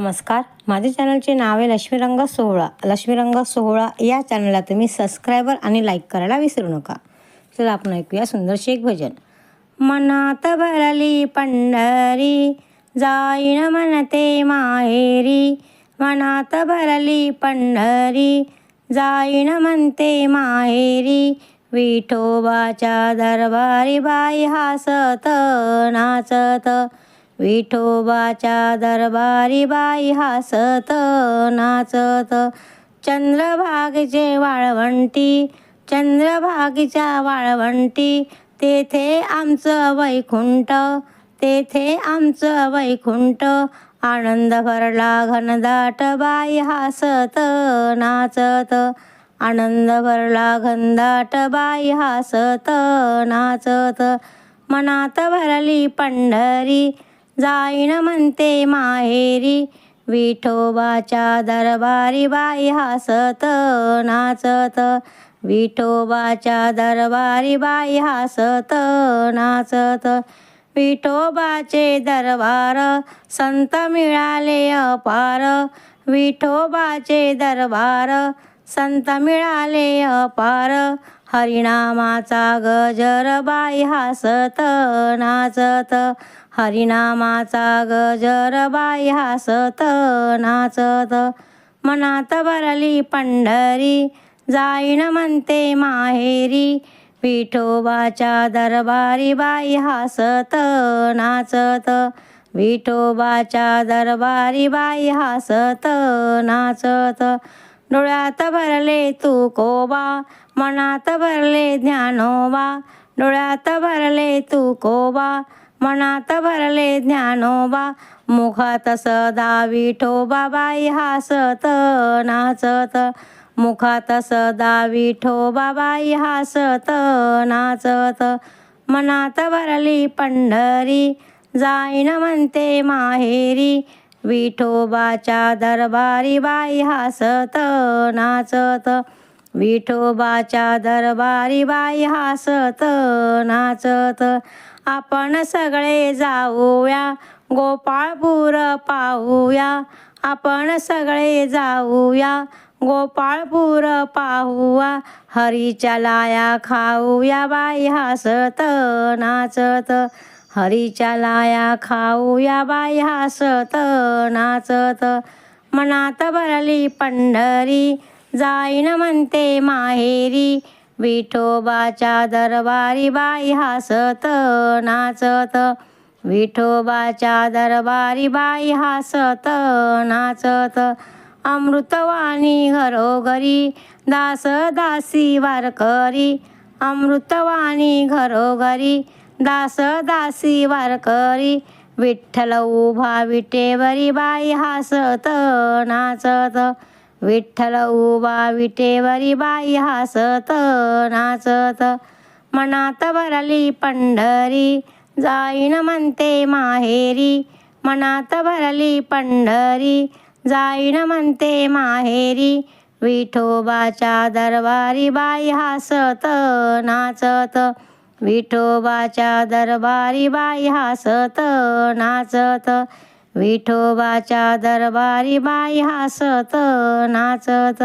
नमस्कार. माझ्या चॅनलचे नाव आहे लक्ष्मीरंग सोहळा. लक्ष्मीरंग सोहळा या चॅनलला तुम्ही सबस्क्रायबर आणि लाईक करायला विसरू नका. चला आपण ऐकूया सुंदरशी एक भजन. मनात भरली पंढरी जाईन म्हणते माहेरी. मनात भरली पंढरी जाईन म्हणते माहेरी. विठोबाच्या दरबारी बाई हासत नाचत विठोबाच्या दरबारी बाई हासत नाचत. चंद्रभागचे वाळवंटी चंद्रभागीच्या वाळवंटी तेथे आमचं वैकुंठ तेथे आमचं वैकुंठ. आनंद भरला घनदाट बाई हासत नाचत. आनंद भरला घनदाट बाई हासत नाचत. मनात भरली पंढरी जाईन म्हणते माहेरी विठोबाच्या दरबारी बाई हासत नाचत. विठोबाच्या दरबारी बाई हासत नाचत. विठोबाचे दरबार संत मिळाले अपार. विठोबाचे दरबार संत मिळाले अपार. हरिनामाचा गजर बाई हासत नाचत. हरिनामाचा गजर बाई हासत नाचत. मनात भरली पंढरी जाईन म्हणते माहेरी. विठोबाच्या दरबारी बाई हासत नाचत. विठोबाच्या दरबारी बाई हासत नाचत. डोळ्यात भरले तू कोबा मनात भरले ज्ञानोबा डोळ्यात भरले तू कोबा मनात भरले ज्ञानोबा मुखात सदा विठोबा बाई हासत नाचत. मुखात सदा विठोबा बाई हासत नाचत. मनात भरली पंढरी जाईन म्हणते माहेरी. विठोबाच्या दरबारी बाई हासत नाचत. विठोबाच्या दरबारी बाई हासत नाचत. आपण सगळे जाऊया गोपाळपूर पाहूया. आपण सगळे जाऊया गोपाळपूर पाहूया. हरीच्या लाया खाऊया बाई हासत नाचत. हरीच्या लाया खाऊया बाई हासत नाचत. मनात भरली पंढरी जाईन म्हणते माहेरी. विठोबाच्या दरबारी बाई हासत नाचत. विठोबाच्या दरबारी बाई हासत नाचत. अमृतवाणी घरोघरी दास दासी वारकरी. अमृतवाणी घरोघरी दास दासी वारकरी विठ्ठल उभा विटेवरी बाई हासत नाचत. विठ्ठल उभा विटेवरी बाई हासत नाचत. मनात भरली पंढरी जाईन म्हणते माहेरी. मनात भरली पंढरी जाईन म्हणते माहेरी. विठोबाच्या दरबारी बाई हासत नाचत. विठोबाच्या दरबारी बाई हासत नाचत. विठोबाच्या दरबारी बाई हासत नाचत.